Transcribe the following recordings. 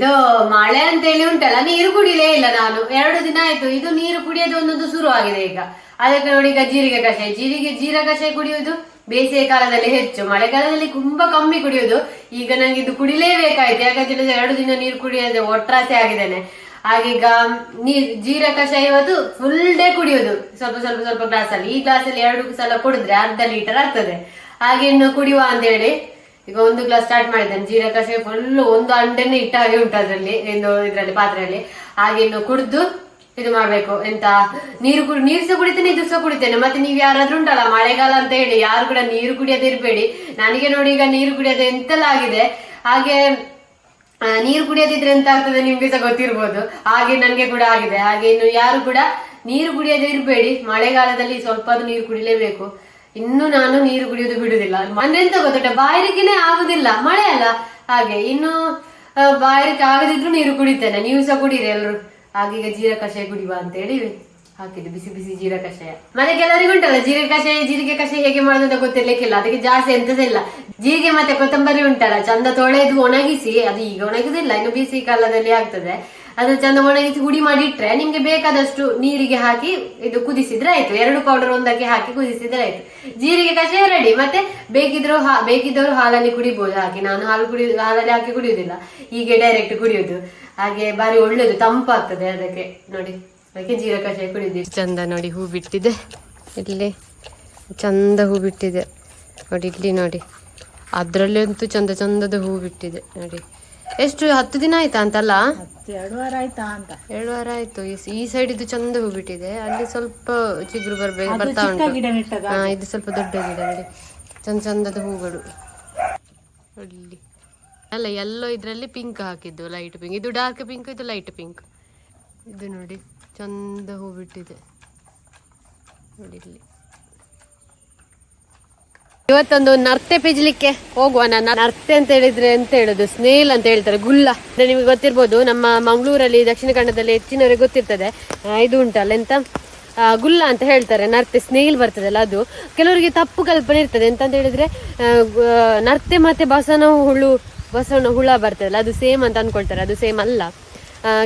ಇದು ಮಳೆ ಅಂತ ಹೇಳಿ ಉಂಟಲ್ಲ, ನೀರು ಕುಡಿಲೇ ಇಲ್ಲ ನಾನು. ಎರಡು ದಿನ ಆಯ್ತು, ಇದು ನೀರು ಕುಡಿಯೋದು ಒಂದೊಂದು ಶುರು ಆಗಿದೆ ಈಗ. ಅದಕ್ಕೆ ನೋಡಿ ಈಗ ಜೀರಿಗೆ ಕಷಾಯ. ಜೀರಿಗೆ, ಜೀರ ಕಷಾಯ ಕುಡಿಯುವುದು ಬೇಸಿಗೆ ಕಾಲದಲ್ಲಿ ಹೆಚ್ಚು, ಮಳೆಗಾಲದಲ್ಲಿ ತುಂಬಾ ಕಮ್ಮಿ ಕುಡಿಯುವುದು. ಈಗ ನಂಗೆ ಇದು ಕುಡಿಲೇಬೇಕಾಯ್ತು ಯಾಕಂದ್ರೆ ಎರಡು ದಿನ ನೀರು ಕುಡಿಯೋದು ಒಟ್ರಾಸೆ ಆಗಿದ್ದೇನೆ. ಆಗೀಗ ನೀರ್ ಜೀರ ಕಷಾಯ ಇವತ್ತು ಫುಲ್ ಡೇ ಕುಡಿಯೋದು ಸ್ವಲ್ಪ ಸ್ವಲ್ಪ ಸ್ವಲ್ಪ ಗ್ಲಾಸ್ ಅಲ್ಲಿ. ಈ ಗ್ಲಾಸ್ ಅಲ್ಲಿ ಎರಡು ಸಲ ಕುಡಿದ್ರೆ ಅರ್ಧ ಲೀಟರ್ ಆಗ್ತದೆ. ಹಾಗೆ ಇನ್ನು ಕುಡಿಯುವ ಅಂತ ಹೇಳಿ ಈಗ ಒಂದು ಗ್ಲಾಸ್ ಸ್ಟಾರ್ಟ್ ಮಾಡಿದ್ದೇನೆ. ಜೀರ ಕಷಾಯ ಫುಲ್ ಒಂದು ಅಂಡೆನೆ ಇಟ್ಟ ಹಾಗೆ ಉಂಟು ಅದರಲ್ಲಿ ಎಂದು ಇದ್ರಲ್ಲಿ, ಪಾತ್ರೆಯಲ್ಲಿ. ಹಾಗೆ ಇನ್ನು ಕುಡ್ದು ಇದು ಮಾಡ್ಬೇಕು. ಎಂತ? ನೀರು ಕುಡಿ, ನೀರು ಸಹ ಕುಡಿತೇನೆ, ಇದು ಸಹ ಕುಡಿತೇನೆ. ಮತ್ತೆ ನೀವ್ ಯಾರಾದ್ರೂ ಉಂಟಲ್ಲ, ಮಳೆಗಾಲ ಅಂತ ಹೇಳಿ, ಯಾರು ಕೂಡ ನೀರು ಕುಡಿಯದೇ ಇರ್ಬೇಡಿ. ನನಗೆ ನೋಡಿ ಈಗ ನೀರು ಕುಡಿಯೋದು ಎಂತೆಲ್ಲ ಆಗಿದೆ. ಹಾಗೆ ನೀರು ಕುಡಿಯೋದಿದ್ರೆ ಎಂತ ಆಗ್ತದೆ ನಿಮ್ಗೆ ಸಹ ಗೊತ್ತಿರ್ಬೋದು. ಹಾಗೆ ನನ್ಗೆ ಕೂಡ ಆಗಿದೆ. ಹಾಗೆ ಇನ್ನು ಯಾರು ಕೂಡ ನೀರು ಕುಡಿಯೋದೇ ಇರಬೇಡಿ. ಮಳೆಗಾಲದಲ್ಲಿ ಸ್ವಲ್ಪ ನೀರು ಕುಡಿಲೇಬೇಕು. ಇನ್ನು ನಾನು ನೀರು ಕುಡಿಯೋದು ಬಿಡುದಿಲ್ಲ ಅಂದ್ರೆ ಎಂತ ಗೊತ್ತುಂಟ ಬಾಯಾರಿಕೆನೆ ಆಗುದಿಲ್ಲ, ಮಳೆ ಅಲ್ಲ. ಹಾಗೆ, ಇನ್ನು ಬಾಯಿರಿಕೆ ಆಗದಿದ್ರು ನೀರು ಕುಡಿತೇನೆ. ನೀವು ಸಹ ಕುಡೀರಿ ಎಲ್ರು. ಹಾಗೀಗ ಜೀರ ಕಷಾಯ ಕುಡಿಯುವ ಅಂತ ಹೇಳಿ ಹಾಕಿದ್ದು, ಬಿಸಿ ಬಿಸಿ ಜೀರ ಕಷಾಯ ಮನೆ ಕೆಲವರಿಗೆ ಉಂಟಲ್ಲ ಜೀರಿಗೆ ಕಷಾಯ ಜೀರಿಗೆ ಕಷಾಯ ಹೇಗೆ ಮಾಡುದಂತ ಗೊತ್ತಿರ್ಲಿಕ್ಕಿಲ್ಲ. ಅದಕ್ಕೆ ಜಾಸ್ತಿ ಎಂತದೇ ಇಲ್ಲ. ಜೀರಿಗೆ ಮತ್ತೆ ಕೊತ್ತಂಬರಿ ಉಂಟಲ್ಲ, ಚಂದ ತೊಳೆದು ಒಣಗಿಸಿ, ಅದು ಈಗ ಒಣಗುದಿಲ್ಲ, ಇನ್ನು ಬಿಸಿ ಕಾಲದಲ್ಲಿ ಆಗ್ತದೆ. ಅದು ಚಂದ ಒಣಗಿಸಿ ಹುಡಿ ಮಾಡಿ ಇಟ್ರೆ ನಿಮ್ಗೆ ಬೇಕಾದಷ್ಟು ನೀರಿಗೆ ಹಾಕಿ ಇದು ಕುದಿಸಿದ್ರೆ ಆಯ್ತು. ಎರಡು ಪೌಡರ್ ಒಂದಕ್ಕೆ ಹಾಕಿ ಕುದಿಸಿದ್ರೆ ಆಯ್ತು. ಜೀರಿಗೆ ಕಷಾಯ ರೆಡಿ ಮತ್ತೆ ಬೇಕಿದ್ರು ಬೇಕಿದ್ದವರು ಹಾಲಲ್ಲಿ ಕುಡಿಬಹುದು ಹಾಗೆ ನಾನು ಹಾಲು ಕುಡಿ, ಹಾಲಲ್ಲಿ ಹಾಕಿ ಕುಡಿಯುವುದಿಲ್ಲ. ಹೀಗೆ ಡೈರೆಕ್ಟ್ ಕುಡಿಯೋದು ಹಾಗೆ ಬಾರಿ ಒಳ್ಳೇದು, ತಂಪಾಗ್ತದೆ ಅದಕ್ಕೆ. ನೋಡಿ, ಅದಕ್ಕೆ ಜೀರ ಕಷಾಯ ಕುಡಿದಿ ಚಂದ ನೋಡಿ ಹೂ ಬಿಟ್ಟಿದೆ. ಇಲ್ಲಿ ಚಂದ ಹೂ ಬಿಟ್ಟಿದೆ. ನೋಡಿ, ಇಲ್ಲಿ ನೋಡಿ. ಅದರಲ್ಲಿ ಅಂತೂ ಚಂದ ಚಂದದ ಹೂ ಬಿಟ್ಟಿದೆ. ನೋಡಿ. ಎಷ್ಟು ಹತ್ತು ದಿನ ಆಯ್ತಾ ಅಂತಲ್ಲ? ಎರಡು ವಾರ ಆಯ್ತಾ ಅಂತ. ಎರಡು ವಾರ ಆಯ್ತು. ಈ- ಈ ಸೈಡ್ ಇದು ಚಂದ ಹೂ ಬಿಟ್ಟಿದೆ ಅಲ್ಲಿ ಸ್ವಲ್ಪ ಚಿಗುರು ಬರ್ಬೇಕು ಬರ್ತಾ ಉಂಟು. ಹಾ ಇದು ಸ್ವಲ್ಪ ದೊಡ್ಡ ಗಿಡ ಅಲ್ಲಿ ಚಂದ ಚಂದದ ಹೂಗಳು. ಇಲ್ಲಿ ಅಲ್ಲ ಎಲ್ಲೋ ಇದರಲ್ಲಿ ಪಿಂಕ್ ಹಾಕಿದ್ದು ಲೈಟ್ ಪಿಂಕ್ ಇದು ಡಾರ್ಕ್ ಪಿಂಕ್ ಇದು ಲೈಟ್ ಪಿಂಕ್ ಇದು ನೋಡಿ ಚಂದ ಹೂ ಬಿಟ್ಟಿದೆ ನೋಡಿ ಇಲ್ಲಿ. ಇವತ್ತೊಂದು ನರ್ತೆ ಪಿಜ್ಲಿಕ್ಕೆ ಹೋಗುವ ನಾನು ನರ್ತೆ ಅಂತ ಹೇಳಿದ್ರೆ ಅಂತ ಹೇಳುದು? ಸ್ನೇಲ್ ಅಂತ ಹೇಳ್ತಾರೆ, ಗುಲ್ಲ. ಅಂದ್ರೆ ನಿಮಗೆ ಗೊತ್ತಿರ್ಬೋದು, ನಮ್ಮ ಮಂಗಳೂರಲ್ಲಿ ದಕ್ಷಿಣ ಕನ್ನಡದಲ್ಲಿ ಹೆಚ್ಚಿನವರಿಗೆ ಗೊತ್ತಿರ್ತದೆ. ಇದು ಉಂಟಲ್ಲ ಎಂತ? ಗುಲ್ಲ ಅಂತ ಹೇಳ್ತಾರೆ, ನರ್ತೆ ಸ್ನೇಲ್ ಬರ್ತದಲ್ಲ ಅದು. ಕೆಲವರಿಗೆ ತಪ್ಪು ಕಲ್ಪನೆ ಇರ್ತದೆ. ಎಂತ ಅಂತ ಹೇಳಿದ್ರೆ ನರ್ತೆ ಮತ್ತೆ ಬಸವನ ಹುಳು, ಬಸವನ ಹುಳ ಬರ್ತದಲ್ಲ, ಅದು ಸೇಮ್ ಅಂತ ಅನ್ಕೊಳ್ತಾರೆ. ಅದು ಸೇಮ್ ಅಲ್ಲ.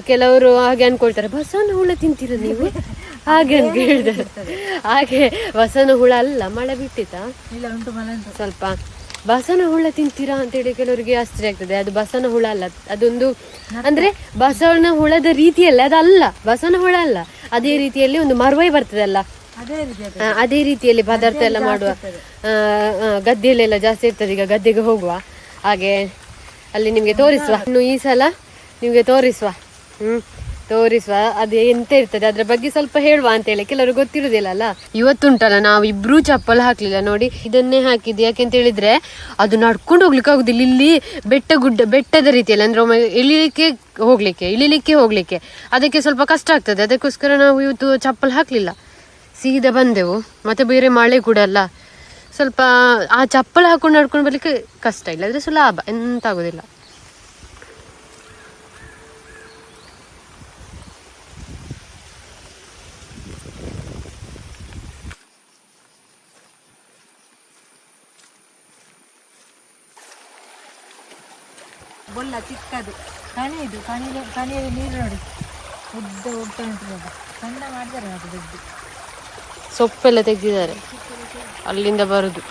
ಕೆಲವರು ಹಾಗೆ ಅನ್ಕೊಳ್ತಾರೆ, ಬಸವನ ಹುಳ ತಿಂತೀರ ನೀವು? ಹಾಗೆ ಅಂತ ಹೇಳಿದ್ದಾರೆ ಹಾಗೆ ಬಸನ ಹುಳ ಅಲ್ಲ ಮಳೆ ಬಿಟ್ಟಿತಾ ಇಲ್ಲ ಉಂಟು ಮಳೆ ಉಂಟು ಸ್ವಲ್ಪ. ಬಸನ ಹುಳ ತಿಂತೀರಾ ಅಂತ ಹೇಳಿ ಕೆಲವರಿಗೆ ಆಶ್ಚರ್ಯ ಆಗ್ತದೆ. ಅದು ಬಸನ ಹುಳ ಅಲ್ಲ. ಅದೊಂದು ಅಂದ್ರೆ ಬಸವನ ಹುಳದ ರೀತಿಯಲ್ಲ ಅದಲ್ಲ. ಬಸನ ಹುಳ ಅಲ್ಲ. ಅದೇ ರೀತಿಯಲ್ಲಿ ಒಂದು ಮರ್ವೈ ಬರ್ತದಲ್ಲ. ಅದೇ ರೀತಿ ಅದೇ ರೀತಿಯಲ್ಲಿ ಪದಾರ್ಥ ಎಲ್ಲ ಮಾಡುವ. ಗದ್ದೆಯಲ್ಲೆಲ್ಲ ಜಾಸ್ತಿ ಇರ್ತದೆ. ಈಗ ಗದ್ದೆಗೆ ಹೋಗುವ. ಹಾಗೆ ಅಲ್ಲಿ ನಿಮ್ಗೆ ತೋರಿಸುವ. ಇನ್ನು ಈ ಸಲ ನಿಮ್ಗೆ ತೋರಿಸುವ. ಹ್ಮ್. ತೋರಿಸುವ, ಅದು ಎಂತ ಇರ್ತದೆ, ಅದ್ರ ಬಗ್ಗೆ ಸ್ವಲ್ಪ ಹೇಳುವ ಅಂತ ಹೇಳಿ. ಕೆಲವರು ಗೊತ್ತಿರುದಿಲ್ಲ ಅಲ್ಲ? ಇವತ್ತುಂಟಲ್ಲ, ನಾವು ಇಬ್ರು ಚಪ್ಪಲ್ ಹಾಕ್ಲಿಲ್ಲ ನೋಡಿ. ಇದನ್ನೇ ಹಾಕಿದ್ದು. ಯಾಕೆಂತ ಹೇಳಿದ್ರೆ, ಅದು ನಡ್ಕೊಂಡು ಹೋಗ್ಲಿಕ್ಕೆ ಆಗುದಿಲ್ಲ. ಇಲ್ಲಿ ಬೆಟ್ಟ ಗುಡ್ಡ, ಬೆಟ್ಟದ ರೀತಿಯಲ್ಲಿ, ಅಂದ್ರೆ ಒಮ್ಮೆ ಇಳಿಲಿಕ್ಕೆ ಹೋಗ್ಲಿಕ್ಕೆ ಇಳಿಲಿಕ್ಕೆ ಹೋಗ್ಲಿಕ್ಕೆ. ಅದಕ್ಕೆ ಸ್ವಲ್ಪ ಕಷ್ಟ ಆಗ್ತದೆ. ಅದಕ್ಕೋಸ್ಕರ ನಾವು ಇವತ್ತು ಚಪ್ಪಲ್ ಹಾಕ್ಲಿಲ್ಲ. ಸೀದಾ ಬಂದೆವು. ಮತ್ತೆ ಬೇರೆ ಮಳೆ ಕೂಡ ಅಲ್ಲ. ಸ್ವಲ್ಪ ಆ ಚಪ್ಪಲ್ ಹಾಕೊಂಡು ನಡ್ಕೊಂಡು ಬರ್ಲಿಕ್ಕೆ ಕಷ್ಟ ಇಲ್ಲ. ಇಲ್ಲದ್ರೆ ಸುಲಭ ಎಂತ ಆಗೋದಿಲ್ಲ ಬೊಲ್ಲ ಚಿಕ್ಕದು. ಕಣಿ ಇದು ಕಣಿ ಕಣಿಯಲ್ಲಿ ನೀರು ನೋಡಿ. ಉದ್ದ ಹೋಗ್ತಾ ಉಂಟು ಸಣ್ಣ ಮಾಡಿದ್ದಾರೆ ಅದು ದೊಡ್ಡ ಸೊಪ್ಪೆಲ್ಲ ತೆಗೆದಿದ್ದಾರೆ. ಅಲ್ಲಿಂದ ಬರುದು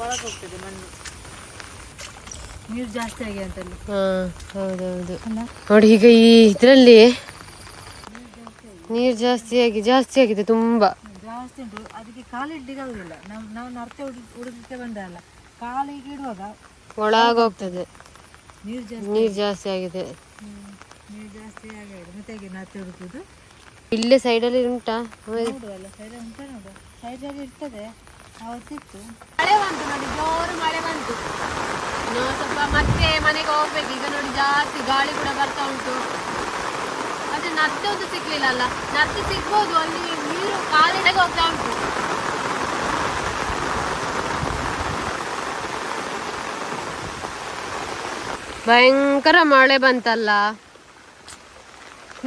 ಒಳಗೆ ಹೋಗ್ತದೆ ಮಣ್ಣು ನೀರು ಜಾಸ್ತಿ ಆಗಿದೆ ಅಂತ ಅಲ್ಲಿ ಹಾ ಹೌದೌದು. ನೋಡಿ ಈಗ ಈ ಇದರಲ್ಲಿ ನೀರು ಜಾಸ್ತಿ ಆಗಿ ಜಾಸ್ತಿ ಆಗಿದೆ ತುಂಬಾ. ಜಾಸ್ತಿ ಉಂಟು. ಅದಕ್ಕೆ ಕಾಲಿಡ್ಲಿಕ್ಕೆ ಆಗುದಿಲ್ಲ. ನಾವು ನಾವು ನರ್ತೆ ಹುಡುಗ ಹುಡುಗಕ್ಕೆ ಬಂದಲ್ಲ ಕಾಲಿಗೆ ಇಡುವಾಗ ಒಳಗ ಹೋಗ್ತದೆ. ನೀರು ಜಾಸ್ತಿ ನೀರು ಜಾಸ್ತಿ ಆಗಿದೆ. ನೀರು ಜಾಸ್ತಿ ಆಗಿದೆ. ಮತ್ತೆ ಹೇಗೆ ನರ್ತೆ ಹುಡುಕುದು ಇಲ್ಲೇ ಸೈಡಲ್ಲಿ ಉಂಟಾ? ಸೈಡಲ್ಲಿ ಇರ್ತದೆ. ಅವತ್ತಿತ್ತು ಮಳೆ ಬಂತು ನೋಡಿ, ಜೋರು ಮಳೆ ಬಂತು. ನಾವು ಸ್ವಲ್ಪ ಮತ್ತೆ ಮನೆಗೆ ಹೋಗ್ಬೇಕು. ಈಗ ನೋಡಿ ಜಾಸ್ತಿ ಗಾಳಿ ಕೂಡ ಬರ್ತಾ ಉಂಟು. ಅದೇ ನತ್ತೆ ಒಂದು ಸಿಗ್ಲಿಲ್ಲ ಅಲ್ಲ. ನತ್ತೆ ಸಿಗ್ಬೋದು, ಅಲ್ಲಿ ನೀರು ಕಾಲಿಡೆಗೆ ಹೋಗ್ತಾ ಉಂಟು. ಭಯಂಕರ ಮಳೆ ಬಂತಲ್ಲ.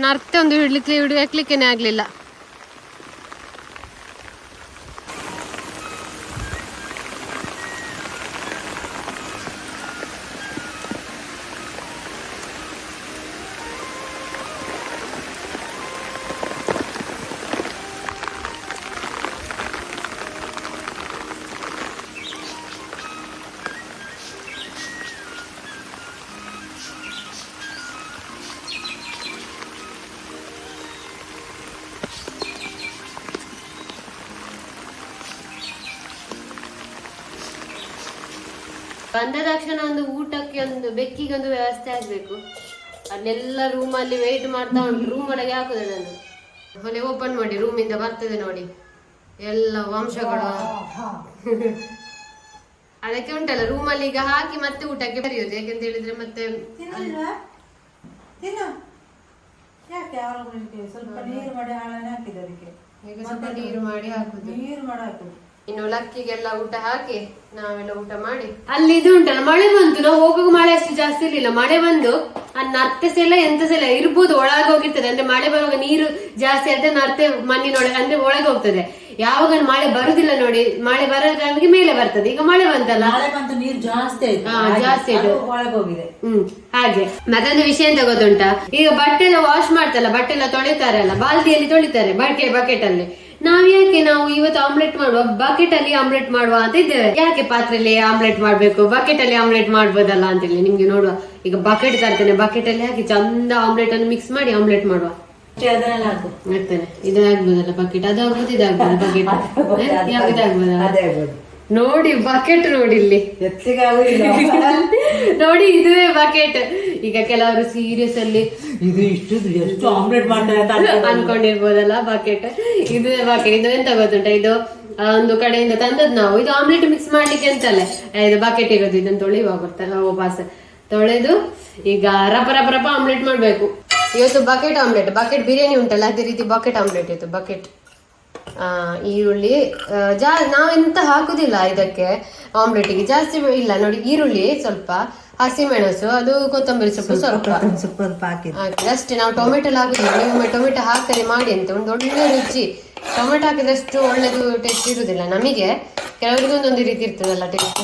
ನರ್ತೆ ಒಂದು ಹಿಡ್ಲಿಕ್ಕೆ ಹಿಡಿಯಕ್ಲಿಕ್ಕೇನೆ ಆಗ್ಲಿಲ್ಲ. ಬಂದ ತಕ್ಷಣ ಒಂದು ಊಟಕ್ಕೆ ಒಂದು ಬೆಕ್ಕಿಗೆ ಒಂದು ವ್ಯವಸ್ಥೆ ಆಗ್ಬೇಕು. ಅಲ್ಲೆಲ್ಲ ರೂಮಲ್ಲಿ ವೇಟ್ ಮಾಡ್ತಾ ಉಂಟು. ರೂಮ್ ಒಳಗೆ ಹಾಕುದು ನಾನು ಹೊಲೆ ಓಪನ್ ಮಾಡಿ ರೂಮಿಂದ ಬರ್ತದೆ ನೋಡಿ. ಎಲ್ಲ ವಂಶಗಳು. ಅದಕ್ಕೆ ಉಂಟಲ್ಲ ರೂಮಲ್ಲಿ ಈಗ ಹಾಕಿ ಮತ್ತೆ ಊಟಕ್ಕೆ ಬರೆಯೋದು. ಯಾಕೆಂತ ಹೇಳಿದ್ರೆ ಮತ್ತೆ ಯಾಕೆ ಸ್ವಲ್ಪ ನೀರು ಮಾಡಿ ಹಾಕಿದೆ ಅದಕ್ಕೆ? ನೀರು ಮಾಡಿ ಹಾಕುದು. ನೀರು ಮಾಡಿ ಹಾಕುದು. ಇನ್ನು ಲಕ್ಕಿಗೆಲ್ಲ ಊಟ ಹಾಕಿ ನಾವೆಲ್ಲ ಊಟ ಮಾಡಿ. ಅಲ್ಲಿ ಇದು ಉಂಟಲ್ಲ ಮಳೆ ಬಂತು. ನಾವು ಹೋಗುವಾಗ ಮಳೆ ಅಷ್ಟು ಜಾಸ್ತಿ ಇರ್ಲಿಲ್ಲ. ಮಳೆ ಬಂದು ಆ ನರ್ತೆ ಸೆಲ್ಲ ಇಲ್ಲ ಎಂತ ಸಹ ಇಲ್ಲ ಇರ್ಬೋದು ಒಳಗೆ ಹೋಗಿರ್ತದೆ ಅಂದ್ರೆ ಮಳೆ ಬರುವಾಗ ನೀರು ಜಾಸ್ತಿ ಆದ್ರೆ ನರ್ತೆ ಮಣ್ಣಿನೊಳಗೆ ಅಂದ್ರೆ ಒಳಗೆ ಹೋಗ್ತದೆ. ಯಾವಾಗ ಮಳೆ ಬರುದಿಲ್ಲ ನೋಡಿ ಮಳೆ ಬರೋದಾಗಿ ಮೇಲೆ ಬರ್ತದೆ. ಈಗ ಮಳೆ ಬಂತಲ್ಲ? ಮಳೆ ಬಂತು ನೀರು ಜಾಸ್ತಿ ಆಯ್ತು. ಹಾ, ಜಾಸ್ತಿ ಆಯ್ತು. ಅದು ಒಳಗೆ ಹೋಗಿದೆ. ಹ್ಮ್ ಹಾಗೆ. ಮತ್ತೊಂದು ವಿಷಯ ಎಂತ ಗೊತ್ತುಂಟಾ? ಈಗ ಬಟ್ಟೆ ಎಲ್ಲ ವಾಶ್ ಮಾಡ್ತಲ್ಲ ಬಟ್ಟೆ ಎಲ್ಲ ತೊಳಿತಾರೆ ಅಲ್ಲ ಬಾಲ್ದಿಯಲ್ಲಿ ತೊಳಿತಾರೆ ಬಟ್ಟೆ ಬಕೆಟ್ ಅಲ್ಲಿ ನಾವ್ ಯಾಕೆ ನಾವು ಇವತ್ತು ಆಮ್ಲೆಟ್ ಮಾಡುವ ಬಕೆಟ್ ಅಲ್ಲಿ ಆಮ್ಲೆಟ್ ಮಾಡುವ ಅಂತ ಇದ್ದೇವೆ. ಯಾಕೆ ಪಾತ್ರೆಯಲ್ಲಿ ಆಮ್ಲೆಟ್ ಮಾಡ್ಬೇಕು? ಬಕೆಟ್ ಅಲ್ಲಿ ಆಮ್ಲೆಟ್ ಮಾಡ್ಬೋದಲ್ಲ ಅಂತೇಳಿ ನಿಮ್ಗೆ ನೋಡುವ. ಈಗ ಬಕೆಟ್ ತರ್ತೇನೆ. ಬಕೆಟ್ ಅಲ್ಲಿ ಹಾಕಿ ಚಂದ ಆಮ್ಲೆಟ್ ಅನ್ನು ಮಿಕ್ಸ್ ಮಾಡಿ ಆಮ್ಲೆಟ್ ಮಾಡುವ. ಇದಾಗ್ಬೋದಲ್ಲ ಬಕೆಟ್ ಅದಾಗ್ಬೋದು ಇದಾಗ್ಬೋದು ಬಕೆಟ್ ನೋಡಿ ಬಕೆಟ್ ನೋಡಿ ಇಲ್ಲಿ. ನೋಡಿ ಇದುವೇ ಬಕೆಟ್ ಈಗ ಕೆಲವರು ಸೀರಿಯಸ್ ಅಲ್ಲಿ ಇದು ಇಷ್ಟು ಎಷ್ಟು ಆಮ್ಲೆಟ್ ಮಾಡ್ತಾರೆ ಅಂತ ಅನ್ಕೊಂಡು ಅನ್ಕೊಂಡಿರ್ಬೋದಲ್ಲ ಬಕೆಟ್ ಇದು ಬಕೆಟ್ ಇದು ಎಂತ ಗೊತ್ತುಂಟ? ಇದು ಒಂದು ಕಡೆಯಿಂದ ತಂದದ್ ನಾವು. ಇದು ಆಮ್ಲೆಟ್ ಮಿಕ್ಸ್ ಮಾಡ್ಲಿಕ್ಕೆ ಅಂತಲ್ಲ ಇದು ಬಕೆಟ್ ಇರೋದು. ಇದನ್ನ ತೊಳೆಯುವ ಬರ್ತಾರೆ ವಾಪಸ್. ತೊಳೆದು ಈಗ ರಪ ರಪ ರಪ ಆಮ್ಲೆಟ್ ಮಾಡ್ಬೇಕು. ಇವತ್ತು ಬಕೆಟ್ ಆಮ್ಲೆಟ್ ಬಕೆಟ್ ಬಿರಿಯಾನಿ ಉಂಟಲ್ಲ ಅದೇ ರೀತಿ ಬಕೆಟ್ ಆಮ್ಲೆಟ್ ಇತ್ತು ಬಕೆಟ್ ಈರುಳ್ಳಿ ಜಾ ಜಾ ನಾವೆಂತ ಹಾಕುದಿಲ್ಲ ಇದಕ್ಕೆ ಆಮ್ಲೆಟಿಗೆ. ಜಾಸ್ತಿ ಇಲ್ಲ ನೋಡಿ ಈರುಳ್ಳಿ ಸ್ವಲ್ಪ ಹಸಿಮೆಣಸು ಅದು ಕೊತ್ತಂಬರಿ ಸೊಪ್ಪು ಸ್ವಲ್ಪ ಹಾಕಿದ್ರೆ ಅಷ್ಟೇ ನಾವು ಟೊಮೆಟೊ ಎಲ್ಲ ಹಾಕುದಿಲ್ಲ. ನೀವು ಟೊಮೆಟೊ ಹಾಕ್ತಾರೆ ಮಾಡಿ ಅಂತ ಒಂದು ಒಳ್ಳೆ ರುಚಿ. ಟೊಮೆಟೊ ಹಾಕಿದಷ್ಟು ಒಳ್ಳೇದು ಟೇಸ್ಟ್ ಇರುವುದಿಲ್ಲ ನಮಗೆ. ಕೆಲವರಿಗೆ ಒಂದೊಂದು ರೀತಿ ಇರ್ತದಲ್ಲ ಟೇಸ್ಟ್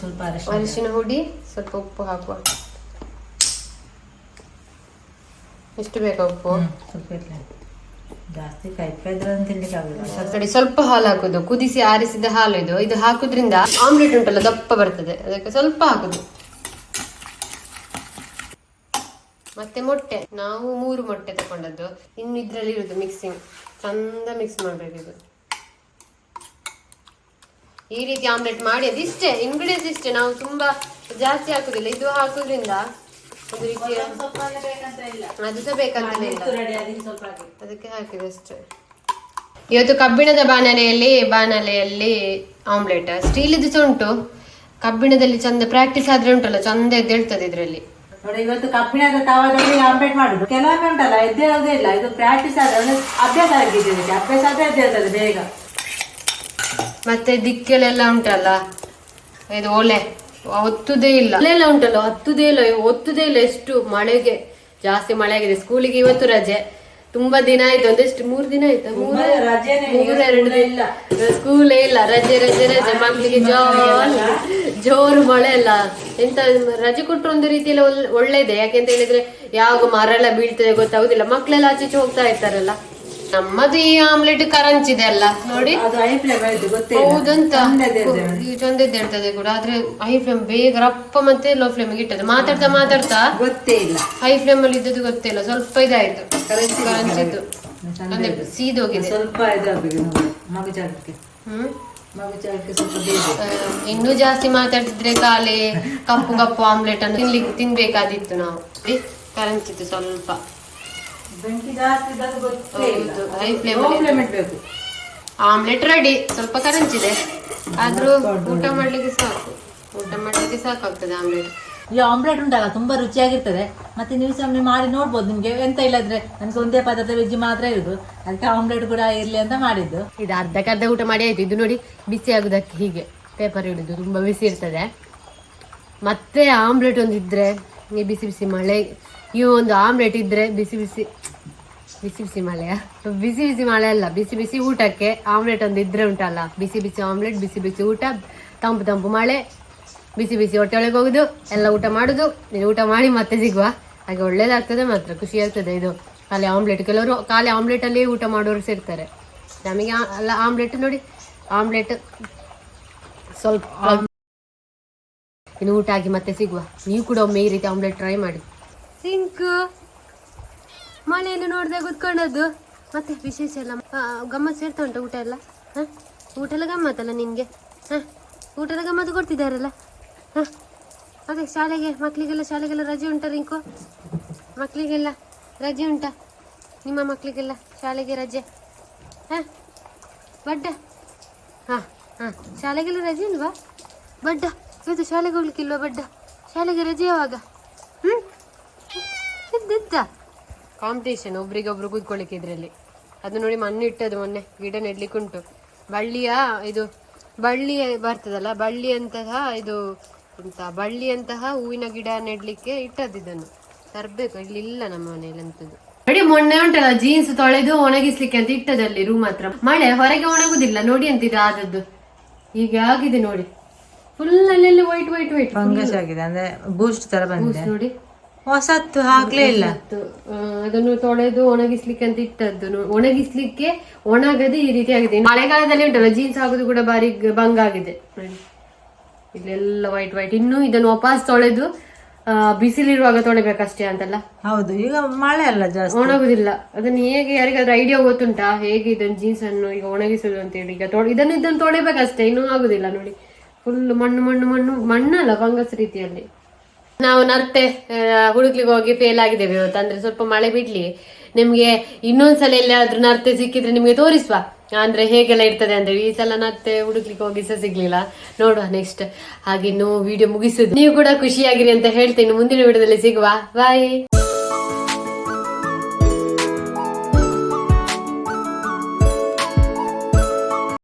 ಸ್ವಲ್ಪ ಅರಿಶಿನ ಹುಡಿ ಸ್ವಲ್ಪ ಉಪ್ಪು ಹಾಕುವ. ಎಷ್ಟು ಬೇಕಾ ಉಪ್ಪು? ಸ್ವಲ್ಪ. ಜಾಸ್ತಿ ತಿನ್ಲಿಕ್ಕೆ ಸ್ವಲ್ಪ ಹಾಲು ಹಾಕುದು, ಕುದಿಸಿ ಆರಿಸಿದ ಹಾಲು ಇದು. ಇದು ಹಾಕುದ್ರಿಂದ ಆಮ್ಲೆಟ್ ಉಂಟಲ್ಲ, ದಪ್ಪ ಬರ್ತದೆ. ಅದಕ್ಕೆ ಸ್ವಲ್ಪ ಹಾಕುದು. ಮತ್ತೆ ಮೊಟ್ಟೆ. ನಾವು ಮೂರು ಮೊಟ್ಟೆ ತಕೊಂಡದ್ದು. ಇನ್ನು ಇದ್ರಲ್ಲಿ ಇರುದು ಮಿಕ್ಸಿಂಗ್ ಚಂದ ಮಿಕ್ಸ್ ಮಾಡ್ಬೇಕು ಇದು. ಈ ರೀತಿ ಆಮ್ಲೆಟ್ ಮಾಡಿ, ಅದಿಷ್ಟೇ. ಇಂಗ್ರೀಡಿಯೆಂಟ್ಸ್ ಇಷ್ಟೇ. ನಾವು ತುಂಬಾ ಜಾಸ್ತಿ ಹಾಕುದಿಲ್ಲ. ಇದು ಹಾಕುದ್ರಿಂದ ಒಂದು ರೀತಿಯ ಅದು ಸಹ ಬೇಕಂತಲೇ ಇಲ್ಲ. ರೆಡಿ ಆಗಿ ಸ್ವಲ್ಪ ಅದಕ್ಕೆ ಹಾಕಿದೆ ಅಷ್ಟೇ. ಇವತ್ತು ಕಬ್ಬಿಣದ ಬಾಣಲೆಯಲ್ಲಿ ಬಾಣಲೆಯಲ್ಲಿ ಆಮ್ಲೆಟ್ ಸ್ಟೀಲಿದ್ದು ಸಹ ಉಂಟು. ಕಬ್ಬಿಣದಲ್ಲಿ ಚಂದ ಪ್ರಾಕ್ಟೀಸ್ ಆದ್ರೆ ಉಂಟಲ್ಲ ಚಂದ ಎದ್ದೇಳ್ತದೆ ಇದರಲ್ಲಿ. ನೋಡಿ ಇವತ್ತು ಕಬ್ಬಿಣದ ತವದಲ್ಲಿ ಆಮ್ಲೆಟ್ ಮಾಡುದು. ಕೆಲವೊಮ್ಮೆ ಉಂಟಲ್ಲ ಎದ್ದೇಳೋದೇ ಇಲ್ಲ. ಇದು ಪ್ರಾಕ್ಟೀಸ್ ಆದ್ರೆ ಅಭ್ಯಾಸ ಆಗಿದೆ ಇದಕ್ಕೆ. ಅಭ್ಯಾಸ ಆದ್ರೆ ಎದ್ದೇಳ್ತದೆ ಬೇಗ. ಮತ್ತೆ ದಿಕ್ಕೆಲೆಲ್ಲ ಉಂಟಲ್ಲ? ಇದು ಒಲೆ ಒತ್ತುದೇ ಇಲ್ಲ. ಒಲೆಲ್ಲ ಉಂಟಲ್ಲ ಹತ್ತುದೇ ಇಲ್ಲ ಒತ್ತುದೇ ಇಲ್ಲ ಎಷ್ಟು ಮಳೆಗೆ. ಜಾಸ್ತಿ ಮಳೆ ಆಗಿದೆ ಸ್ಕೂಲಿಗೆ ಇವತ್ತು ರಜೆ. ತುಂಬಾ ದಿನ ಆಯ್ತು ಒಂದೆಷ್ಟು ಮೂರ್ ದಿನ ಆಯ್ತು? ಮೂರು ರಜೆನೇ ಇಲ್ಲ ಸ್ಕೂಲೇ ಇಲ್ಲ. ರಜೆ ರಜೆ ರಜೆ. ಮಕ್ಳಿಗೆ ಜೋರು ಜೋರು ಮಳೆ ಅಲ್ಲ. ಎಂತ ರಜೆ ಕೊಟ್ಟರು ಒಂದು ರೀತಿಯಲ್ಲಿ ಒಳ್ಳೆ- ಒಳ್ಳೇದೇ ಯಾಕೆಂತ ಹೇಳಿದ್ರೆ ಯಾವಾಗ ಮರ ಎಲ್ಲ ಬೀಳ್ತದೆ ಗೊತ್ತಾಗುದಿಲ್ಲ. ಮಕ್ಳೆಲ್ಲ ಆಚೆ ಹೋಗ್ತಾ ಇರ್ತಾರಲ್ಲ. ನಮ್ಮದು ಈ ಆಮ್ಲೆಟ್ ಕರಂಚಿದೆ ಅಲ್ಲ ನೋಡಿ. ಗೊತ್ತೇ ಇಲ್ಲ. ಹೌದಂತ. ಚಂದದ್ದು ಇರ್ತದೆ ಕೂಡ. ಆದ್ರೆ ಹೈ ಫ್ಲೇಮ್ ಬೇಗ ರಪ್ಪ ಮತ್ತೆ ಲೋ ಫ್ಲೇಮ್ ಇಟ್ಟದೆ ಮಾತಾಡ್ತಾ ಮಾತಾಡ್ತಾ ಗೊತ್ತೇ ಇಲ್ಲ. ಹೈ ಫ್ಲೇಮ್ ಅಲ್ಲಿ ಇದ್ದದ್ದು ಗೊತ್ತಿಲ್ಲ ಸ್ವಲ್ಪ ಇದಾಯ್ತು. ಕರಂಚಿದ್ದು ಅಂದ್ರೆ ಸೀದೋಗಿದೆ ಸ್ವಲ್ಪ ಇನ್ನೂ ಜಾಸ್ತಿ ಮಾತಾಡ್ತಿದ್ರೆ ಕಾಲೇ ಕಪ್ಪು ಕಪ್ಪು ಆಮ್ಲೆಟ್ ಅನ್ನು ತಿನ್ಲಿಕ್ಕೆ ತಿನ್ಬೇಕಾದಿತ್ತು ನಾವು. ಕರಂಚಿತ್ತು ಸ್ವಲ್ಪ. ಬೆಂಕಿ ಜಾಸ್ತಿ ಇದ್ದದ್ದು ಗೊತ್ತೇ ಇಲ್ಲ. ಹೌದು, high flame Low ಅಲ್ಲಿ flame ಇಡ್ಬೇಕು. Omelette ready. ಸ್ವಲ್ಪ ಕರಂಚಿದೆ ಆದ್ರೂ ಊಟ ಮಾಡ್ಲಿಕ್ಕೆ ಸಾಕು. ಊಟ ಮಾಡ್ಲಿಕ್ಕೆ ಸಾಕಾಗ್ತದೆ ಆಮ್ಲೆಟ್. ಈ ಆಮ್ಲೆಟ್ ಉಂಟಲ್ಲ ತುಂಬಾ ರುಚಿಯಾಗಿರ್ತದೆ. ಮತ್ತೆ ನೀವು ಸಹ ಮಾಡಿ ನೋಡ್ಬೋದು ನಿಮ್ಗೆ. ಎಂತ ಇಲ್ಲದ್ರೆ ನನ್ಗೆ ಒಂದೇ ಪದಾರ್ಥ ವೆಜ್ ಮಾತ್ರ ಇರುದು. ಅದಕ್ಕೆ ಆಮ್ಲೆಟ್ ಕೂಡ ಇರ್ಲಿ ಅಂತ ಮಾಡಿದ್ದು. ಇದು ಅರ್ಧಕ್ಕೆ ಅರ್ಧ ಊಟ ಮಾಡಿ ಆಯ್ತು. ಇದು ನೋಡಿ ಬಿಸಿ ಆಗುದಕ್ಕೆ ಹೀಗೆ. ಪೇಪರ್ ಹಿಡಿದು ತುಂಬಾ ಬಿಸಿ ಇರ್ತದೆ. ಮತ್ತೆ ಆಮ್ಲೆಟ್ ಒಂದಿದ್ರೆ ಈ ಬಿಸಿ ಬಿಸಿ ಮಳೆ ಈ ಒಂದು ಆಮ್ಲೆಟ್ ಇದ್ರೆ ಬಿಸಿ ಬಿಸಿ ಬಿಸಿ ಬಿಸಿ ಮಳೆಯ ಬಿಸಿ ಬಿಸಿ ಮಳೆ ಅಲ್ಲ, ಬಿಸಿ ಬಿಸಿ ಊಟಕ್ಕೆ ಆಮ್ಲೆಟ್ ಒಂದು ಇದ್ರೆ ಉಂಟಲ್ಲ, ಬಿಸಿ ಬಿಸಿ ಆಮ್ಲೆಟ್, ಬಿಸಿ ಬಿಸಿ ಊಟ, ತಂಪು ತಂಪು ಮಳೆ ಬಿಸಿ ಬಿಸಿ ಹೊಟ್ಟೆ ಒಳಗೆ ಹೋಗುದು, ಎಲ್ಲ ಊಟ ಮಾಡುದು, ನೀನು ಊಟ ಮಾಡಿ ಮತ್ತೆ ಸಿಗುವ. ಹಾಗೆ ಒಳ್ಳೇದಾಗ್ತದೆ ಮಾತ್ರ, ಖುಷಿ ಆಗ್ತದೆ ಇದು. ಖಾಲಿ ಆಮ್ಲೆಟ್, ಕೆಲವರು ಖಾಲಿ ಆಮ್ಲೆಟ್ ಅಲ್ಲಿ ಊಟ ಮಾಡೋರು ಸೇರ್ತಾರೆ. ನಮಗೆ ಅಲ್ಲ ಆಮ್ಲೆಟ್ ನೋಡಿ, ಆಮ್ಲೆಟ್ ಸ್ವಲ್ಪ ಇನ್ನು ಊಟ ಆಗಿ ಮತ್ತೆ ಸಿಗುವ. ನೀವು ಕೂಡ ಒಮ್ಮೆ ಈ ರೀತಿ ಆಮ್ಲೆಟ್ ಟ್ರೈ ಮಾಡಿ. ಸಿಂಕು ಮಳೆಯನ್ನು ನೋಡದೆ ಕುತ್ಕೊಂಡದ್ದು ಮತ್ತೆ ವಿಶೇಷ ಎಲ್ಲ ಗಮ್ಮ ಗಮ್ಮತ್ ಸೇರ್ತಾ ಉಂಟು ಊಟ ಎಲ್ಲ? ಹ? ಊಟ ಎಲ್ಲ ಗಮ್ಮತ್ತಲ್ಲ ನಿಮಗೆ ಹ? ಊಟ ಎಲ್ಲ ಗಮ್ಮತ್ತು ಕೊಡ್ತಿದ್ದಾರಲ್ಲ? ಹ? ಅದೇ ಶಾಲೆಗೆ ಮಕ್ಕಳಿಗೆಲ್ಲ ಶಾಲೆಗೆಲ್ಲ ರಜೆ ಉಂಟಾ ರಿಂಕು? ಮಕ್ಕಳಿಗೆಲ್ಲ ರಜೆ ಉಂಟಾ? ನಿಮ್ಮ ಮಕ್ಕಳಿಗೆಲ್ಲ ಶಾಲೆಗೆ ರಜೆ? ಹಾಂ? ಬಡ್ಡ? ಹಾಂ ಹಾಂ. ಶಾಲೆಗೆಲ್ಲ ರಜೆ ಇಲ್ವಾ? ಬಡ್ಡ, ಇವತ್ತು ಶಾಲೆಗೆ ಹೋಗ್ಲಿಕ್ಕಿಲ್ವಾ ಬಡ್ಡ? ಶಾಲೆಗೆ ರಜೆ ಯಾವಾಗ? ಹ್ಮ್? ಇದ್ದಿದ್ದ ಕಾಂಪಿಟೇಷನ್ ಒಬ್ರಿಗೊಬ್ರು ಕೂತ್ಕೊಳ್ಳಿಕ್ಕೆ ಇದ್ರಲ್ಲಿ. ಅದು ನೋಡಿ ಮಣ್ಣು ಇಟ್ಟದು ಮೊನ್ನೆ ಗಿಡ ನೆಡ್ಲಿಕ್ಕುಂಟು. ಬಳ್ಳಿಯ ಇದು ಬಳ್ಳಿ ಬರ್ತದಲ್ಲ ಬಳ್ಳಿಯಂತಹ ಇದು ಎಂತ ಬಳ್ಳಿಯಂತಹ ಹೂವಿನ ಗಿಡ ನೆಡ್ಲಿಕ್ಕೆ ಇಟ್ಟದ್ದು ಇದನ್ನು. ತರ್ಬೇಕು ಇಲ್ಲಿ ಇಲ್ಲ ನಮ್ಮ ಮನೆಯಲ್ಲಿ ಅಂತದ್ದು ನೋಡಿ ಮೊನ್ನೆ ಉಂಟಲ್ಲ ಜೀನ್ಸ್ ತೊಳೆದು ಒಣಗಿಸ್ಲಿಕ್ಕೆ ಅಂತ ಇಟ್ಟದಲ್ಲಿ ರೂಮ್ ಹತ್ರ. ಮಳೆ ಹೊರಗೆ ಒಣಗುದಿಲ್ಲ ನೋಡಿ ಅಂತ ಇದು ಆದದ್ದು. ಈಗ ಆಗಿದೆ ನೋಡಿ. ಫುಲ್ ಅಲ್ಲೆಲ್ಲ ವೈಟ್ ವೈಟ್ ವೈಟ್ ಆಗಿದೆ ಅಂದ್ರೆ ಬೂಸ್ಟ್ ತರ ಬಂದಿದೆ. ನೋಡಿ. ಹೊಸತ್ತು ಹಾಕ್ಲೇ ಇಲ್ಲ. ಅದನ್ನು ತೊಳೆದು ಒಣಗಿಸ್ಲಿಕ್ಕೆ ಅಂತ ಇಟ್ಟದ್ದು. ಒಣಗಿಸ್ಲಿಕ್ಕೆ ಒಣಗದೆ ಈ ರೀತಿ ಆಗಿದೆ. ಮಳೆಗಾಲದಲ್ಲಿ ಉಂಟಲ್ಲ ಜೀನ್ಸ್ ಹಾಕೋದು ಕೂಡ ಬಾರಿ ಭಂಗ ಆಗಿದೆ. ಇಲ್ಲೆಲ್ಲ ವೈಟ್ ವೈಟ್ ಇನ್ನು ಇದನ್ನು ವಾಪಸ್ ತೊಳೆದು ಬಿಸಿಲಿರುವಾಗ ತೊಳಿಬೇಕಷ್ಟೇ ಅಂತಲ್ಲ? ಹೌದು ಈಗ ಮಳೆ ಅಲ್ಲ ಜಾಸ್ತಿ. ಒಣಗುದಿಲ್ಲ. ಅದನ್ನು ಹೇಗೆ ಯಾರಿಗಾದ್ರೂ ಐಡಿಯಾ ಗೊತ್ತುಂಟಾ? ಹೇಗೆ ಇದನ್ನು ಜೀನ್ಸ್ ಅನ್ನು ಈಗ ಒಣಗಿಸುದು ಅಂತ ಹೇಳಿ ಈಗ ಇದನ್ನು ಇದನ್ನು ತೊಳಿಬೇಕಷ್ಟೇ. ಇನ್ನೂ ಆಗುದಿಲ್ಲ ನೋಡಿ. ಫುಲ್ ಮಣ್ಣು ಮಣ್ಣು ಮಣ್ಣು ಮಣ್ಣಲ್ಲ ಫಂಗಸ್ ರೀತಿಯಲ್ಲಿ. ನಾವು ನರ್ತೆ ಆ, ಹುಡುಕ್ಲಿಕ್ಕೆ ಹೋಗಿ ಫೇಲ್ ಆಗಿದ್ದೇವೆ ಇವತ್ತು. ಅಂದ್ರೆ ಸ್ವಲ್ಪ ಮಳೆ ಬಿಡ್ಲಿ. ನಿಮ್ಗೆ ಇನ್ನೊಂದ್ಸಲ ಎಲ್ಲಾದ್ರೂ ನರ್ತೆ ಸಿಕ್ಕಿದ್ರೆ ನಿಮ್ಗೆ ತೋರಿಸುವ. ಅಂದ್ರೆ ಹೇಗೆಲ್ಲ ಇರ್ತದೆ ಅಂದ್ರೆ ಈ ಸಲ ನರ್ತೆ ಹುಡುಕ್ಲಿಕ್ಕೆ ಹೋಗಿ ಸಹ ಸಿಗ್ಲಿಲ್ಲ. ನೋಡುವ ನೆಕ್ಸ್ಟ್ ಹಾಗೆ ಇನ್ನು ವಿಡಿಯೋ ಮುಗಿಸುದು. ನೀವು ಕೂಡ ಖುಷಿಯಾಗಿರಿ ಅಂತ ಹೇಳ್ತೇನೆ. ಮುಂದಿನ ವಿಡಿಯೋದಲ್ಲಿ ಸಿಗುವ. ಬಾಯ್